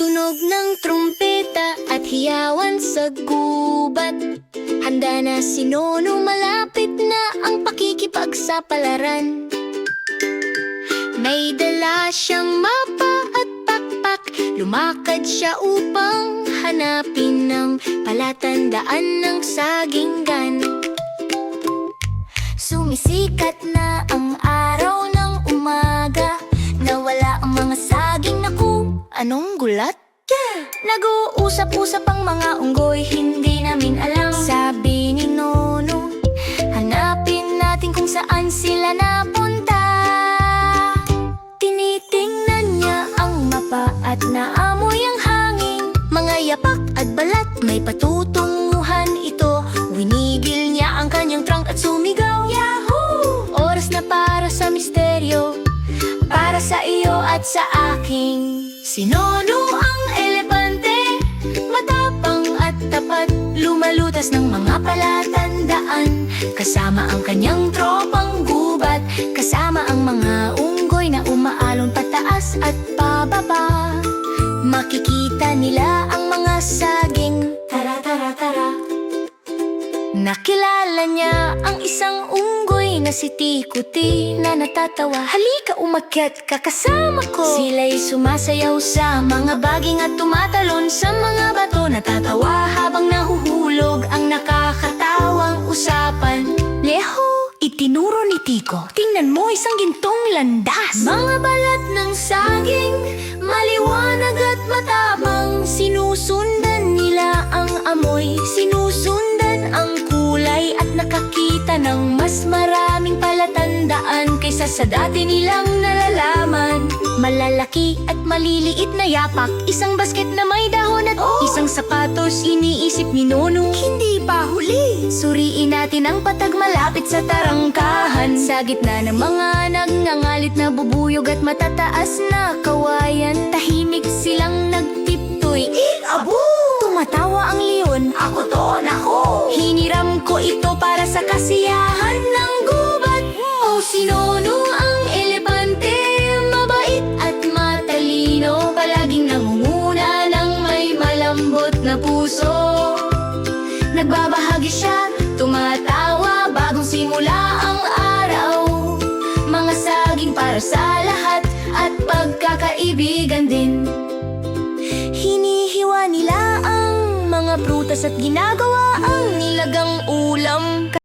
Tunog ng trumpeta at hiyawan sa gubat. Handa na si Nono, malapit na ang pakikipagsapalaran. May dala siyang mapa at pakpak. Lumakad siya upang hanapin ang palatandaan ng saginggan Sumisikat na ang Anong gulat? Nag-uusap-usap ang mga unggoy Hindi namin alam. Sabi ni Nono Hanapin natin kung saan sila napunta. Tinitingnan niya ang mapa At naamoy ang hangin. Mga yapak at balat May patutunguhan ito. Winigil niya ang kanyang trunk at sumigaw. Yahoo! Oras na para sa misteryo Para sa iyo at sa aking Si Nono ang elepante Matapang at tapat Lumalutas ng mga palatandaan. Kasama ang kanyang tropang gubat Kasama ang mga unggoy na umaalon pataas at Nakilala niya ang isang unggoy na si Tikuti na natatawa. Halika umakyat ka kasama ko. Sila'y sumasayaw sa mga baging at tumatalon sa mga bato. Natatawa habang nahuhulog ang nakakatawang usapan. Leho, itinuro ni Tiko Tingnan mo isang gintong landas. Mga balat ng saging Maliwanag at matabang. Sinusundan nila ang amoy. Sinusundan nakakita ng mas maraming palatandaan Kaysa sa dati nilang nalalaman. Malalaki at maliliit na yapak Isang basket na may dahon at isang sapatos Iniisip ni Nono Hindi pa huli! Suriin natin ang patag malapit sa tarangkahan. Sa gitna ng mga nagngangalit na bubuyog at matataas na kawayan. Tahimik Nagbabahagi siya, tumatawa bagong simula ang araw. Mga saging para sa lahat at pagkakaibigan din. Hinihiwa nila ang mga prutas at ginagawa ang nilagang ulam